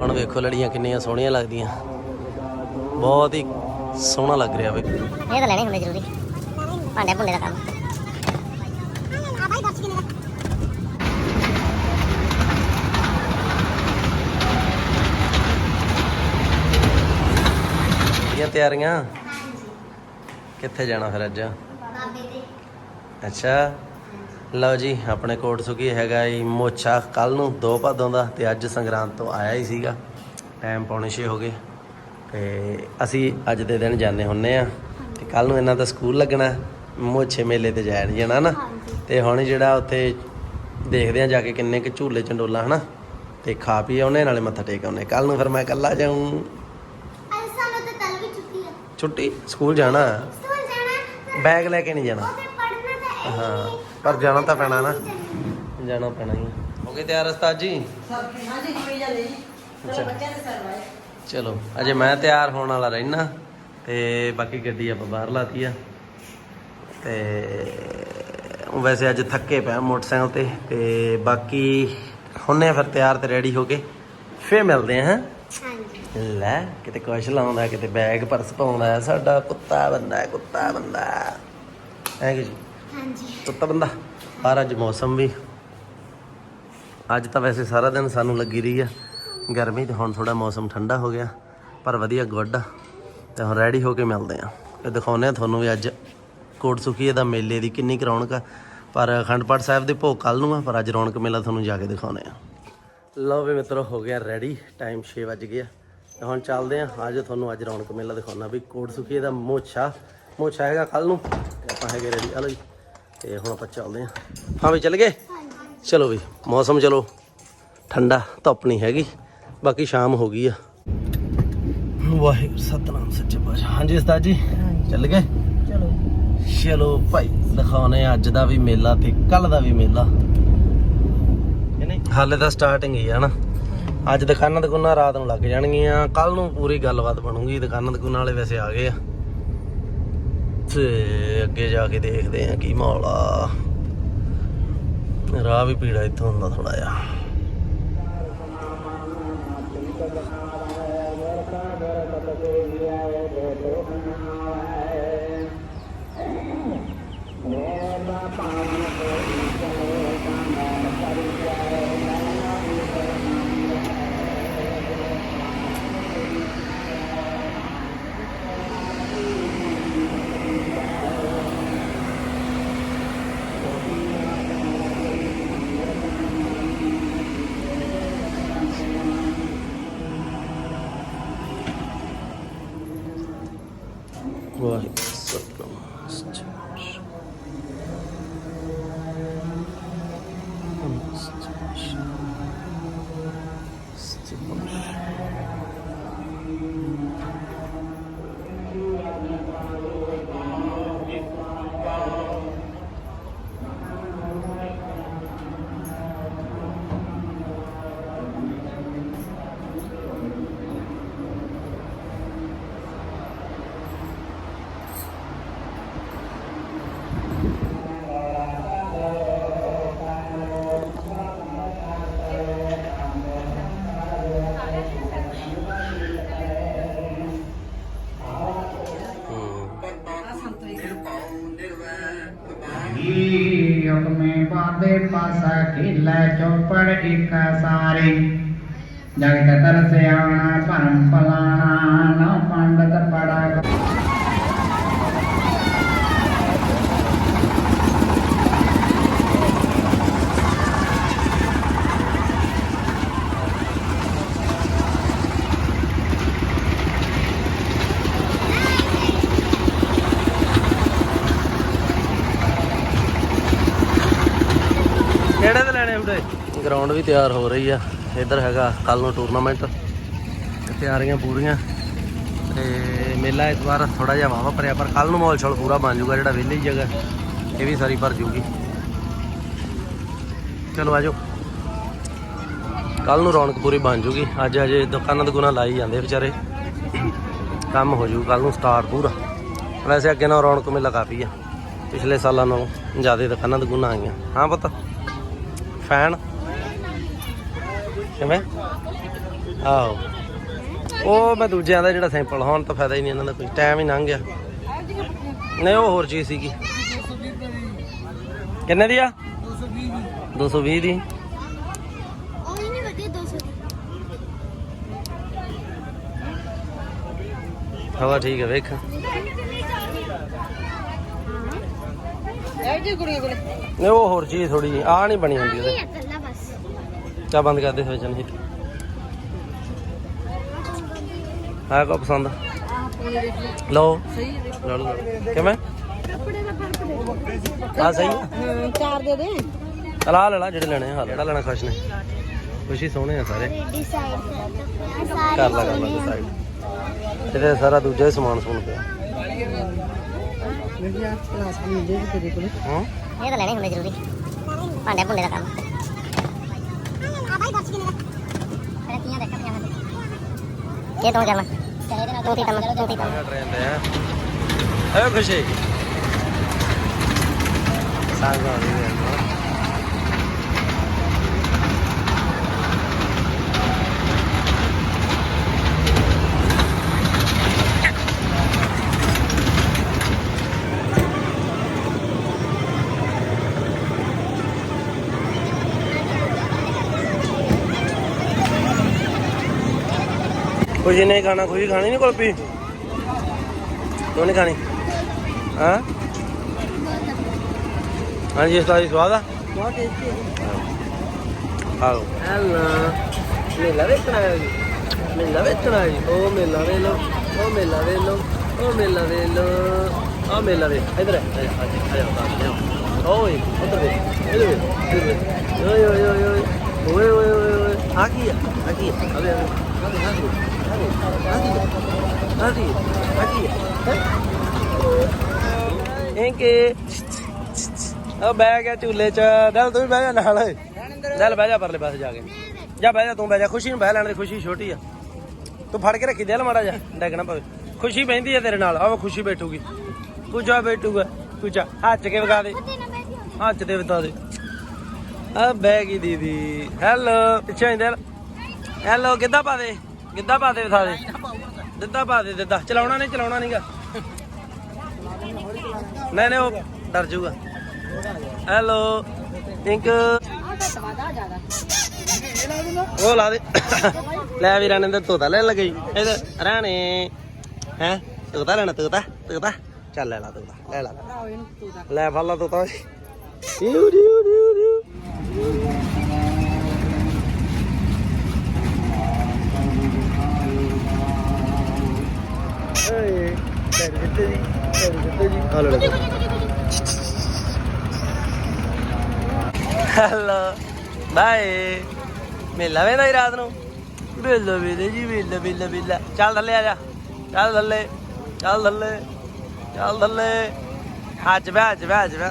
ਹੁਣ ਵੇਖੋ ਲੜੀਆਂ ਕਿੰਨੀਆਂ ਸੋਹਣੀਆਂ ਲੱਗਦੀਆਂ। ਬਹੁਤ ਹੀ ਸੋਹਣਾ ਲੱਗ ਰਿਹਾ ਵੇ। ਇਹ ਤਾਂ ਲੈਣੇ ਹੁੰਦੇ ਜ਼ਰੂਰੀ। ਭਾਂਡੇ ਭੁੰਡੇ ਦਾ ਕੰਮ। ਇਹ ਤਿਆਰੀਆਂ? ਕਿੱਥੇ ਜਾਣਾ ਫਿਰ ਅੱਜ? ਬਾਬੇ ਦੇ ਅੱਛਾ। ਲਓ ਜੀ ਆਪਣੇ ਕੋਟ ਸੁਕੀ ਹੈਗਾ ਜੀ ਮੋਛਾ ਕੱਲ ਨੂੰ ਦੋ ਭਾਦੋਂ ਦਾ ਤੇ ਅੱਜ ਸੰਗਰਾਂਦ ਤੋਂ ਆਇਆ ਹੀ ਸੀਗਾ। ਟਾਈਮ ਪੌਣੇ ਛੇ ਹੋ ਗਏ। ਤੇ ਅਸੀਂ ਅੱਜ ਦੇ ਦਿਨ ਜਾਂਦੇ ਹੁੰਨੇ ਆ। ਤੇ ਕੱਲ ਨੂੰ ਇਹਨਾਂ ਦਾ ਸਕੂਲ ਲੱਗਣਾ ਮੋਛੇ ਮੇਲੇ ਤੇ ਜਾਣ ਜਾਣਾ ਨਾ। ਤੇ ਹੁਣ ਜਿਹੜਾ ਉੱਥੇ ਦੇਖਦੇ ਆ ਜਾ ਕੇ ਕਿੰਨੇ ਕੁ ਝੂਲੇ ਚੰਡੋਲਾ ਹਨਾ? ਤੇ ਖਾ ਪੀ ਆਉਨੇ ਨਾਲੇ ਮੱਥਾ ਟੇਕ ਆਉਨੇ ਕੱਲ ਨੂੰ ਫਿਰ ਮੈਂ ਇਕੱਲਾ ਜਾਊਂ। ਛੁੱਟੀ ਸਕੂਲ ਜਾਣਾ ਸਕੂਲ ਜਾਣਾ ਬੈਗ ਲੈ ਕੇ ਨਹੀਂ ਜਾਣਾ। ਉੱਥੇ ਪੜ੍ਹਨਾ ਤਾਂ ਹੈ ਹਾਂ ਪਰ ਜਾਣਾ ਤਾਂ ਪੈਣਾ ਨਾ। ਜਾਣਾ ਪੈਣਾ ਹੀ। ਹੋ ਗਏ ਤਿਆਰ ਉਸਤਾਦ ਜੀ? ਹਾਂਜੀ ਜਾਂਦੇ ਜੀ। ਅੱਛਾ। ਚਲੋ ਬੱਚਿਆਂ ਦੇ ਸਰਵਾਏ। ਚਲੋ ਅਜੇ ਮੈਂ ਤਿਆਰ ਹੋਣ ਵਾਲਾ ਰਹਿਣਾ ਤੇ ਬਾਕੀ ਗੱਡੀ ਆਪਾਂ ਬਾਹਰ ਲਾਤੀ ਆ। ਤੇ ਉਹ ਵੈਸੇ ਅੱਜ ਥੱਕੇ ਪਿਆ ਮੋਟਰਸਾਈਕਲ ਤੇ ਤੇ ਬਾਕੀ ਹੁੰਨੇ ਫਿਰ ਤਿਆਰ ਤੇ ਰੈਡੀ ਹੋ ਕੇ ਫੇਰ ਮਿਲਦੇ ਆ ਹੈਂ। ਲੈ ਕਿਤੇ ਕੁਛ ਲਾਉਂਦਾ ਕਿਤੇ ਬੈਗ ਪਰਸ ਪਾਉਂਦਾ। ਸਾਡਾ ਕੁੱਤਾ ਬੰਦਾ ਕੁੱਤਾ ਬੰਦਾ। ਹੈ ਕਿ ਜੀ? ਹਾਂਜੀ। ਕੁੱਤਾ ਬੰਦਾ। ਬਾਹਰ ਅੱਜ ਮੌਸਮ ਵੀ ਅੱਜ ਤਾਂ ਵੈਸੇ ਸਾਰਾ ਦਿਨ ਸਾਨੂੰ ਲੱਗੀ ਰਹੀ ਆ। ਗਰਮੀ ਤੇ ਹੁਣ ਥੋੜਾ ਮੌਸਮ ਠੰਡਾ ਹੋ ਗਿਆ ਪਰ ਵਧੀਆ ਗੁੱਡ ਆ। ਤੇ ਹੁਣ ਰੈਡੀ ਹੋ ਕੇ ਮਿਲਦੇ ਆ। ਤੇ ਦਿਖਾਉਂਦੇ ਆ ਤੁਹਾਨੂੰ ਵੀ ਅੱਜ ਕੋਟ ਸੁਖੀਏ ਦਾ ਮੇਲੇ ਦੀ ਕਿੰਨੀ ਰੌਣਕ ਆ। ਪਰ ਅਖੰਡ ਪਾਠ ਸਾਹਿਬ ਦੇ ਭੋਗ ਕੱਲ ਨੂੰ ਆ ਪਰ ਅੱਜ ਰੌਣਕ ਮੇਲਾ ਤੁਹਾਨੂੰ ਜਾ ਕੇ ਦਿਖਾਉਂਦੇ ਆ। ਲਓ ਵੀ ਮਿੱਤਰੋ ਹੋ ਗਿਆ ਰੈਡੀ ਟਾਈਮ 6 ਵਜ ਗਿਆ ਤੇ ਹੁਣ ਚੱਲਦੇ ਆ ਅੱਜ ਤੁਹਾਨੂੰ ਅੱਜ ਰੌਣਕ ਮੇਲਾ ਦਿਖਾਉਣਾ ਵੀ ਕੋਟ ਸੁਖੀਏ ਦਾ ਮੋਛਾ। ਮੋਛਾ ਹੈਗਾ ਕੱਲ ਨੂੰ ਤੇ ਆਪਾਂ ਹੈਗੇ ਰੈਡੀ ਆ ਲਓ ਜੀ। ਤੇ ਹੁਣ ਆਪਾਂ ਚੱਲਦੇ ਆ ਹਾਂ ਵੀ ਚੱਲ ਗਏ? ਚਲੋ ਵੀ ਮੌਸਮ ਚਲੋ ਠੰਡਾ ਧੁੱਪ ਨਹੀਂ ਹੈਗੀ। ਬਾਕੀ ਸ਼ਾਮ ਹੋ ਗਈ ਆ। ਵਾਹਿਗੁਰੂ ਸਤਨਾਮ ਸੱਚੇ ਪਾਤਸ਼ਾਹ। ਹਾਂਜੀ ਉਸਤਾਦ ਜੀ ਚੱਲ ਗਏ? ਚਲੋ। ਚਲੋ ਭਾਈ ਦਿਖਾਉਨੇ ਅੱਜ ਦਾ ਵੀ ਮੇਲਾ ਤੇ ਕੱਲ ਦਾ ਵੀ ਮੇਲਾ। ਹਾਲੇ ਤਾਂ ਸਟਾਰਟਿੰਗ ਹੀ ਆ ਨਾ। ਅੱਜ ਦੁਕਾਨਾਂ ਦੁਕਾਨਾਂ ਰਾਤ ਨੂੰ ਲੱਗ ਜਾਣਗੀਆਂ ਕੱਲ ਨੂੰ ਪੂਰੀ ਗੱਲਬਾਤ ਬਣੂਗੀ ਦੁਕਾਨਾਂ ਦੁਕਾਨਾਂ ਵਾਲੇ ਵੈਸੇ ਆ ਗਏ ਆ ਤੇ ਅੱਗੇ ਜਾ ਕੇ ਦੇਖਦੇ ਆ ਕੀ ਮਾਹੌਲ ਆ ਰਾਹ ਵੀ ਪੀੜਾ ਇੱਥੋਂ ਹੁੰਦਾ ਥੋੜਾ ਜਿਹਾ ਵਾਹਿਗੁਰੂ ਸਤਨਾਮ ਸੱਚੇ ਪਾਤਸ਼ਾਹ ਨਮੋ ਢਿੱਲਾ ਚੌਪੜ ਏਕਾ ਸਾਰੇ। ਜਗਤ ਤਰਸਿਆਣਾ ਭਰਮ ਪਲਾਣਾ ਨਾ ਪੰਡਤ ਪੜਾ ਗਰਾਊਂਡ ਵੀ ਤਿਆਰ ਹੋ ਰਹੀ ਆ। ਇੱਧਰ ਹੈਗਾ ਕੱਲ ਨੂੰ ਟੂਰਨਾਮੈਂਟ ਤਿਆਰੀਆਂ ਪੂਰੀਆਂ। ਤੇ ਮੇਲਾ ਇਸ ਵਾਰ ਥੋੜਾ ਜਿਹਾ ਵਾਵਾ ਭਰਿਆ, ਪਰ ਕੱਲ ਨੂੰ ਮਾਹੌਲ ਛਲ ਪੂਰਾ ਬਣ ਜਾਊਗਾ, ਜਿਹੜਾ ਵਿਹਲੀ ਜਗ੍ਹਾ ਇਹ ਵੀ ਸਾਰੀ ਭਰ ਜੂਗੀ ਚਲੋ ਆਜੋ ਕੱਲ ਨੂੰ ਰੌਣਕ ਪੂਰੀ ਬਣ ਜੂਗੀ ਅੱਜ ਅਜੇ ਦੁਕਾਨਾਂ ਦੇ ਗੁਨਾ ਲਾਈ ਜਾਂਦੇ ਵਿਚਾਰੇ। ਕੰਮ ਹੋ ਜੂ ਕੱਲ ਨੂੰ ਸਟਾਰਟ ਪੂਰਾ। ਵੈਸੇ ਅੱਗੇ ਨਾਲ ਰੌਣਕ ਮੇਲਾ ਕਾਫੀ ਆ। ਪਿਛਲੇ ਸਾਲਾਂ ਨਾਲੋਂ ਜ਼ਿਆਦਾ ਦੁਕਾਨਾਂ ਦੇ ਗੁਨਾ ਆਈਆਂ। ਹਾਂ ਪਤਾ? ਫੈਨ? ਕਿਵੇਂ? ਆਹੋ। ਉਹ ਮੈਂ ਦੂਜਿਆਂ ਦਾ ਜਿਹੜਾ ਸੈਂਪਲ ਹੁਣ ਤਾਂ ਫਾਇਦਾ ਹੀ ਨਹੀਂ ਇਹਨਾਂ ਦਾ ਕੋਈ ਟਾਈਮ ਹੀ ਲੰਘ ਗਿਆ। ਨਹੀਂ, ਉਹ ਹੋਰ ਚੀਜ਼ ਸੀਗੀ। ਕਿੰਨੇ ਦੀ ਆ? 220 ਦੀ ਉਹ ਹੀ ਨਹੀਂ ਵਧੀਆ 200 ਦੀ। ਹਵਾ ਠੀਕ ਹੈ ਵੇਖ। ਜੀ ਕੁੜੀਆਂ ਕੋਲੇ। ਨਹੀਂ ਉਹ ਹੋਰ ਚੀਜ਼ ਥੋੜੀ ਆ ਨਹੀਂ ਬਣੀ ਹੁੰਦੀ ਉਹਦੇ। ਇਹ ਇਕੱਲਾ ਬਸ। ਚਾ ਬੰਦ ਕਰ ਦੇ ਸੋਚਣ ਹੀ ਆ ਕੋ ਪਸੰਦ? ਲਓ। ਸਹੀ ਹੈ ਲਓ ਲਓ ਲਓ। ਕਿਵੇਂ? ਕੱਪੜੇ ਦਾ ਫ਼ਰਕ ਦੇ ਆ। ਸਹੀ ਹਾਂ ਚਾਰ ਦੇ ਦੇ। ਆ ਲੈ ਲਾ ਜਿਹੜੇ ਲੈਣੇ ਆ ਜਿਹੜਾ ਲੈਣਾ ਖੁਸ਼ ਨੇ। ਖੁਸ਼ੀ ਸੋਹਣੇ ਆ ਸਾਰੇ। ਕਰ ਲਾ ਕਰ ਲਾ ਡਿਸਾਈਡ ਇਹਦੇ ਸਾਰਾ ਦੂਜਾ ਹੀ ਸਮਾਨ ਸੁਣ ਪਿਆ। ਮੇਰੀ ਕਲਾਸ ਨਹੀਂ ਦੇ ਤੇਰੇ ਕੋਲੇ ਹਾਂ ਇਹ ਤਾਂ ਲੈਣੇ ਹੁੰਦੇ ਜ਼ਰੂਰੀ ਭਾਂਡੇ ਭੁੰਡੇ ਦਾ ਕੰਮ ਆ ਬਾਈ ਦੱਸ ਕਿੰਨੇ ਦਾ ਪਹਿਲਾਂ ਤੀਆਂ ਦੇਖਾ ਤੀਆਂ ਇਹ ਤੋਂ ਜਾਣਾ ਚਾਹੀਦੇ ਨਾਲ ਤੋਤੀ ਤਮ ਤੋਤੀ ਤਮ ਟ੍ਰੇਨ ਤੇ ਆ ਏ ਖੁਸ਼ੀ ਸੰਗ ਆ ਹੈ। ¿Cómo tiene cana? ¿Cómo tiene cana? ¿Ah? ¿Alguien está dispuesta? No, que sí. Algo. Algo. Me la ve traer. Me la ve traer. Oh, me la velo. Oh, me la velo. Oh, me la velo. Oh, me la velo. Hay tres. ¡Oh, otra vez! ¡Dirle! ¡Dirle! ¡Oh, oh, oh! ¡Aquí! ¡Aquí! ¡Aquí! ¡Aquí! ¡Aquí! ਆ ਕੀ ਇੰਕੇ ਆ ਬਹਿ ਗਿਆ ਝੂਲੇ ਚ ਦਲ ਤੂੰ ਵੀ ਬਹਿ ਜਾ, ਨਾਲ ਦਲ ਬਹਿ ਜਾ, ਪਰਲੇ ਪਾਸੇ ਜਾ ਕੇ। ਜਾ ਬਹਿ ਜਾ, ਤੂੰ ਬਹਿ ਜਾ, ਖੁਸ਼ੀ ਨੂੰ ਬਹਿ ਲੈਣ ਦੇ ਖੁਸ਼ੀ ਛੋਟੀ ਆ ਤੂੰ ਫੜ ਕੇ ਰੱਖੀ ਦਿਲ ਮਾੜਾ ਜਾ ਡੈਗਣਾ ਪਵੇ ਖੁਸ਼ੀ ਬਹਿੰਦੀ ਆ ਤੇਰੇ ਨਾਲ ਆਹ ਖੁਸ਼ੀ ਬੈਠੂਗੀ ਕੁਚਾ ਬੈਠੂਗਾ ਕੁਚਾ ਹੱਥ ਕੇ ਵਗਾ ਦੇ। ਹੱਥ ਦੇ ਵਤਾ ਦੇ। ਆ ਬਹਿ ਗਈ ਦੀਦੀ ਹੈਲੋ ਪਿੱਛੇ ਆਇੰਦੇ ਹੈਲੋ ਕਿੱਦਾਂ ਪਾ ਦੇ ਪਾ ਦੇ ਵਤਾ ਦੇ ਦਿੱਦਾ ਪਾ ਦੇ ਦਿੱਦਾ ਚਲਾਉਣਾ ਨਹੀਂ, ਚਲਾਉਣਾ ਨਹੀਂਗਾ ਨਹੀਂ ਨਹੀਂ, ਉਹ ਡਰ ਜਾਊਗਾ। ਹੈਲੋ, ਪਿੰਕ। ਉਹ ਲਾ ਦੇ। ਲੈ ਵੀ ਰਾਣੇ ਦਾ ਤੋਤਾ ਲੈਣ ਲੱਗੀ ਇਹਦੇ ਰਾਣੇ। ਹੈ? ਤੋਤਾ ਲੈਣਾ, ਤੋਤਾ ਤੋਤਾ। ਚੱਲ ਲੈ ਲਾ ਤੋਤਾ, ਲੈ ਲਾ। ਲੈ ਫੜ ਲਾ ਤੋਤਾ। ਡਿਊ ਡਿਊ ਡਿਊ ਡਿਊ ਓਏ ਕਿੱਥੇ ਜੀ ਡੈਡੀ ਕਿੱਥੇ ਜੀ ਆ ਲੈ ਲੈ ਹੈਲੋ। ਬਾਏ। ਮੇਲਾ ਵੇਂਦਾ ਹੀ ਰਾਤ ਨੂੰ। ਮੇਲਾ ਵੇਂਦੇ ਜੀ, ਮੇਲਾ ਮੇਲਾ ਮੇਲਾ ਚੱਲ ਥੱਲੇ ਆ ਜਾ। ਚੱਲ ਥੱਲੇ। ਚੱਲ ਥੱਲੇ। ਚੱਲ ਥੱਲੇ। ਅੱਜ ਬੈ ਹੱਜ ਬੈ ਅੱਜ ਬੈ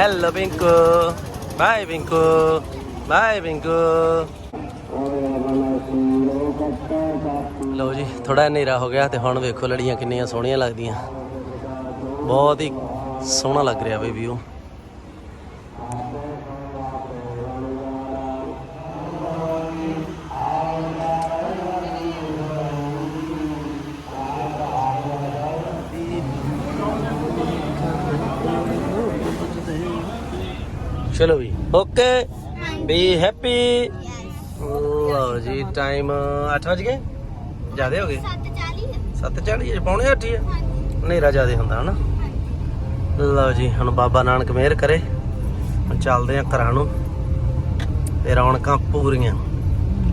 hello Pinku bye Pinku bye Pinku ਲਓ ਜੀ ਥੋੜਾ ਹਨੇਰਾ ਹੋ ਗਿਆ ਤੇ ਹੁਣ ਵੇਖੋ ਲੜੀਆਂ ਕਿੰਨੀਆਂ ਸੋਹਣੀਆਂ ਲੱਗਦੀਆਂ। ਬਹੁਤ ਹੀ ਸੋਹਣਾ ਲੱਗ ਰਿਹਾ ਬਈ ਵੀਊ ਚਲੋ ਵੀ। ਓਕੇ ਬੀ ਹੈਪੀ ਲਓ ਜੀ ਟਾਈਮ 8 ਵਜ ਗਏ? ਜਿਆਦੇ ਹੋ ਗਏ? 740 7:40 ਜੇ ਪੌਣੇ 8 ਹੀ ਹਨੇਰਾ ਜਿਆਦੇ ਹੁੰਦਾ ਹਨਾ? ਲਓ ਜੀ ਹੁਣ ਬਾਬਾ ਨਾਨਕ ਮਿਹਰ ਕਰੇ। ਹੁਣ ਚੱਲਦੇ ਆ ਘਰਾਂ ਨੂੰ। ਤੇ ਰੌਣਕਾਂ ਪੂਰੀਆਂ।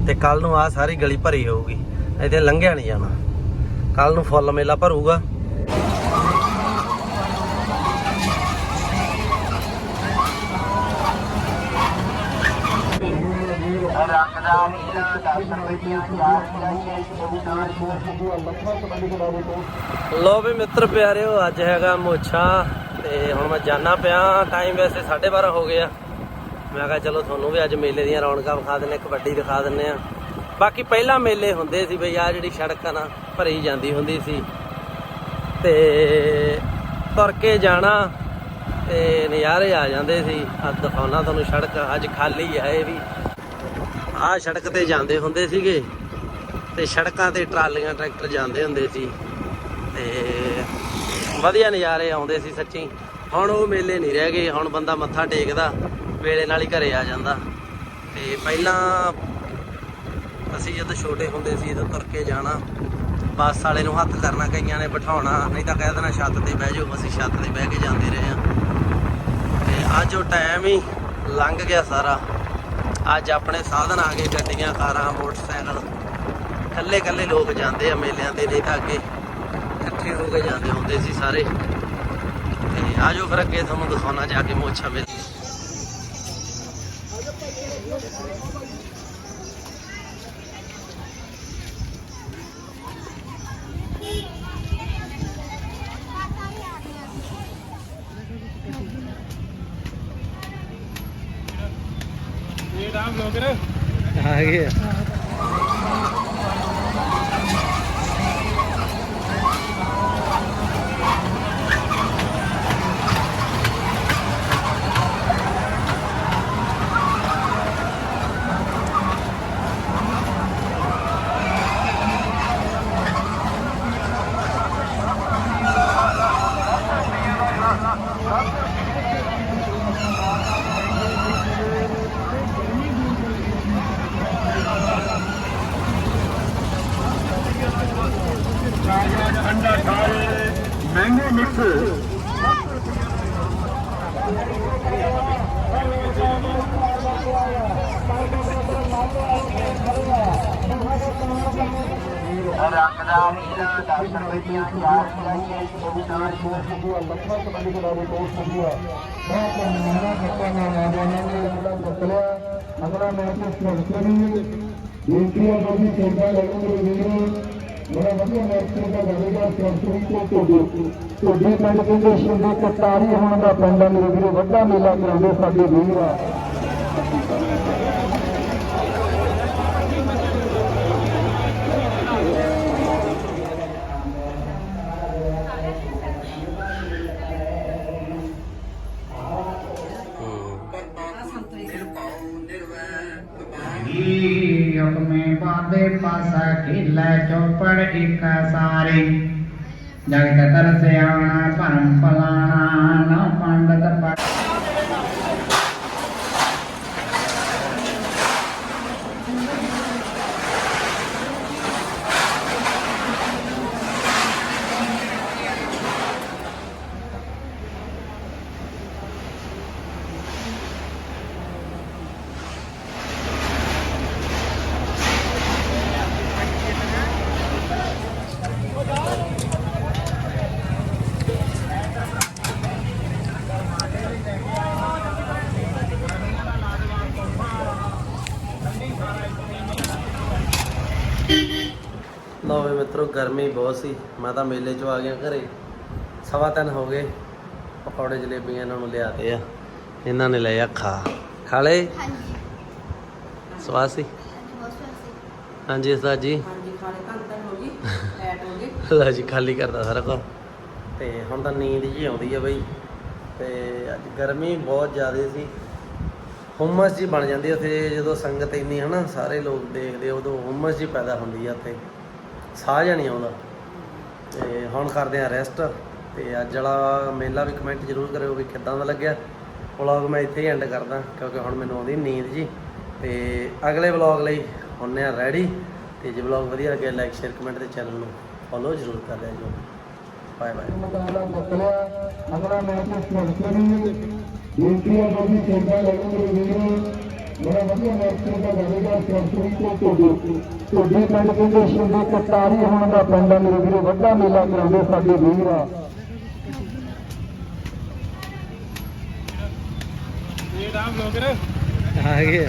ਤੇ ਕੱਲ ਨੂੰ ਆ ਸਾਰੀ ਗਲੀ ਭਰੀ ਹੋਊਗੀ। ਇੱਥੇ ਲੰਘਿਆ ਨਹੀਂ ਜਾਣਾ। ਕੱਲ ਨੂੰ ਫੁੱਲ ਮੇਲਾ ਭਰੂਗਾ। ਲੋ ਵੀ ਮਿੱਤਰ ਪਿਆਰਿਓ, ਅੱਜ ਹੈਗਾ ਮੋਛਾ ਤੇ ਹੁਣ ਮੈਂ ਜਾਣਾ ਪਿਆ ਟਾਈਮ ਵੈਸੇ 12:30 ਹੋ ਗਏ ਆ। ਮੈਂ ਕਿਹਾ ਚਲੋ ਤੁਹਾਨੂੰ ਵੀ ਅੱਜ ਮੇਲੇ ਦੀਆਂ ਰੌਣਕਾਂ ਵਿਖਾ ਦਿੰਨੇ ਕਬੱਡੀ ਦਿਖਾ ਦਿੰਨੇ ਆ ਬਾਕੀ ਪਹਿਲਾਂ ਮੇਲੇ ਹੁੰਦੇ ਸੀ ਬਈ ਆ ਜਿਹੜੀ ਸੜਕ ਆ ਨਾ, ਭਰੀ ਜਾਂਦੀ ਹੁੰਦੀ ਸੀ। ਤੇ ਤੁਰ ਕੇ ਜਾਣਾ ਤੇ ਨਜ਼ਾਰੇ ਆ ਜਾਂਦੇ ਸੀ। ਅੱਜ ਦਿਖਾਉਣਾ ਤੁਹਾਨੂੰ ਸੜਕ, ਅੱਜ ਖਾਲੀ ਹੈ ਇਹ ਵੀ। ਆਹ ਸੜਕ ਤੇ ਜਾਂਦੇ ਹੁੰਦੇ ਸੀਗੇ ਤੇ ਸੜਕਾਂ ਤੇ ਟਰਾਲੀਆਂ, ਟਰੈਕਟਰ ਜਾਂਦੇ ਹੁੰਦੇ ਸੀ ਤੇ ਵਧੀਆ ਨਜ਼ਾਰੇ ਆਉਂਦੇ ਸੀ ਸੱਚੀ। ਹੁਣ ਉਹ ਮੇਲੇ ਨਹੀਂ ਰਹਿ ਗਏ, ਹੁਣ ਬੰਦਾ ਮੱਥਾ ਟੇਕਦਾ, ਵੇਲੇ ਨਾਲ ਹੀ ਘਰੇ ਆ ਜਾਂਦਾ। ਤੇ ਪਹਿਲਾਂ ਅਸੀਂ ਜਦੋਂ ਛੋਟੇ ਹੁੰਦੇ ਸੀ ਤਾਂ ਤੁਰ ਕੇ ਜਾਣਾ, ਬੱਸ ਵਾਲੇ ਨੂੰ ਹੱਥ ਕਰਨਾ, ਕਈਆਂ ਨੇ ਬਿਠਾਉਣਾ, ਨਹੀਂ ਤਾਂ ਕਹਿ ਦੇਣਾ ਛੱਤ ਤੇ ਬਹਿ ਜਾਓ, ਅਸੀਂ ਛੱਤ ਤੇ ਬਹਿ ਕੇ ਜਾਂਦੇ ਰਹੇ ਆ ਤੇ ਅੱਜ ਉਹ ਟਾਈਮ ਹੀ ਲੰਘ ਗਿਆ ਸਾਰਾ। ਅੱਜ ਆਪਣੇ ਸਾਧਨ ਆ ਗਏ ਗੱਡੀਆਂ, ਕਾਰਾਂ, ਮੋਟਰਸਾਈਕਲ। ਕੱਲੇ ਕੱਲੇ ਲੋਕ ਜਾਂਦੇ ਆ ਮੇਲਿਆਂ ਤੇ ਨਹੀਂ ਤਾਂ ਅੱਗੇ ਇਕੱਠੇ ਹੋ ਕੇ ਜਾਂਦੇ ਹੁੰਦੇ ਸੀ ਸਾਰੇ। ਤੇ ਆਜੋ ਫਿਰ ਅੱਗੇ ਤੁਹਾਨੂੰ ਦਿਖਾਉਣਾ ਜਾ ਕੇ ਮੋਛਾ ਮੇਲਾ ਆ ਗਏ ਮੈਂਗੋ ਰੱਖਦਾ ਮੇਰਾ 10 ਰੁਪਏ ਦੀਆਂ ਚਾਰ ਜਾਈਏ ਸੋਚਾਂ ਅਗਲਾ ਮੈਚ ਸਪਾਂਸਰ ਬੇਨਤੀਆਂ ਬਾਜੀ ਸੇਵਾ ਲੱਗਣਗੇ ਵੀਰੋ ਬੜਾ ਵਧੀਆ ਮੈਚ ਦਾ ਲੱਗੇਗਾ ਸਪਾਂਸਰਿੰਗ ਤੋਂ ਤੁਹਾਡੇ ਤੁਹਾਡੇ ਪਿੰਡ ਕਹਿੰਦੇ ਸ਼ਿੰਦੇ ਕਟਾਰੀ ਹੋਣ ਦਾ ਪਿੰਡ ਆ ਮੇਰੇ ਵੀਰੋ ਵੱਡਾ ਮੇਲਾ ਕਰਾਉਂਦੇ ਸਾਡੇ ਵੀਰ ਆ ਪਾਸਾ ਖੇਲੇ ਚੌਪੜ ਇੱਕ ਸਾਰੀ। ਜਗਤ ਕਰ ਸਿਆਣਾ ਭਰਮ ਫਲਾਣਾ ਨਾ ਪੰਡਤ ਪੜ ਮਿੱਤਰੋ ਗਰਮੀ ਬਹੁਤ ਸੀ। ਮੈਂ ਤਾਂ ਮੇਲੇ 'ਚੋਂ ਆ ਗਿਆ ਘਰੇ। ਸਵਾ ਤਿੰਨ ਹੋ ਗਏ। ਪਕੌੜੇ ਜਲੇਬੀਆਂ ਇਹਨਾਂ ਨੂੰ ਲਿਆਤੇ ਆ। ਇਹਨਾਂ ਨੇ ਲਏ ਆ ਖਾ। ਖਾ ਲਏ? ਹਾਂਜੀ। ਸਵਾਦ ਸੀ? ਹਾਂਜੀ ਉਸਤਾਦ ਜੀ। ਹਾਂਜੀ ਖਾਣੇ ਤਾਂ ਤਾਂ ਹੋ ਗਈ ਐਟ ਹੋ ਗਈ ਲਓ ਜੀ ਖਾਲੀ ਕਰਦਾ ਸਾਰਾ ਕੁਝ ਤੇ ਹੁਣ ਤਾਂ ਨੀਂਦ ਜੀ ਆਉਂਦੀ ਆ ਬਈ। ਤੇ ਅੱਜ ਗਰਮੀ ਬਹੁਤ ਜ਼ਿਆਦਾ ਸੀ। ਹੁਮਸ ਜੀ ਬਣ ਜਾਂਦੀ ਉੱਥੇ। ਜਦੋਂ ਸੰਗਤ ਇੰਨੀ ਹਨਾ ਸਾਰੇ ਲੋਕ ਦੇਖਦੇ ਉਦੋਂ ਹੁਮਸ ਜੀ ਪੈਦਾ ਹੁੰਦੀ ਆ ਉੱਥੇ। ਸਾਹ ਜਿਹਾ ਨਹੀਂ ਆਉਂਦਾ। ਤੇ ਹੁਣ ਕਰਦੇ ਆ ਰੈਸਟ ਤੇ ਅੱਜ ਵਾਲਾ ਮੇਲਾ ਵੀ ਕਮੈਂਟ ਜ਼ਰੂਰ ਕਰਿਓ ਵੀ ਕਿੱਦਾਂ ਦਾ ਲੱਗਿਆ। ਵਲੌਗ ਮੈਂ ਇੱਥੇ ਹੀ ਐਂਡ ਕਰਦਾ ਕਿਉਂਕਿ ਹੁਣ ਮੈਨੂੰ ਆਉਂਦੀ ਨੀਂਦ ਜੀ। ਤੇ ਅਗਲੇ ਵਲੌਗ ਲਈ ਹੁੰਨੇ ਆ ਰੈਡੀ ਤੇ ਜੇ ਵਲੌਗ ਵਧੀਆ ਲੱਗਿਆ ਲਾਈਕ ਸ਼ੇਅਰ ਕਮੈਂਟ ਤੇ ਚੈਨਲ ਨੂੰ ਫੋਲੋ ਜ਼ਰੂਰ ਕਰ ਲਿਆ ਜੀ। ਬਾਏ ਬਾਏ ਅਗਲਾ ਮੈਚ ਸਪਾਂਸਰ ਬੇਨਤੀਆਂ ਬਾਜੀ ਸੇਵਾ ਲੱਗਣਗੇ ਵੀਰੋ ਬੜਾ ਵਧੀਆ ਮੈਚ ਦਾ ਲੱਗੇਗਾ ਸਪਾਂਸਰਿੰਗ ਤੋਂ ਤੁਹਾਡੇ ਤੁਹਾਡੇ ਪਿੰਡ ਕਹਿੰਦੇ ਸ਼ਿੰਦੇ ਕਟਾਰੀ ਹੋਣ ਦਾ ਪਿੰਡ ਆ, ਮੇਰੇ ਵੀਰੋ, ਵੱਡਾ ਮੇਲਾ ਕਰਾਉਂਦੇ ਸਾਡੇ ਵੀਰ ਆ। ਆ। ਗਏ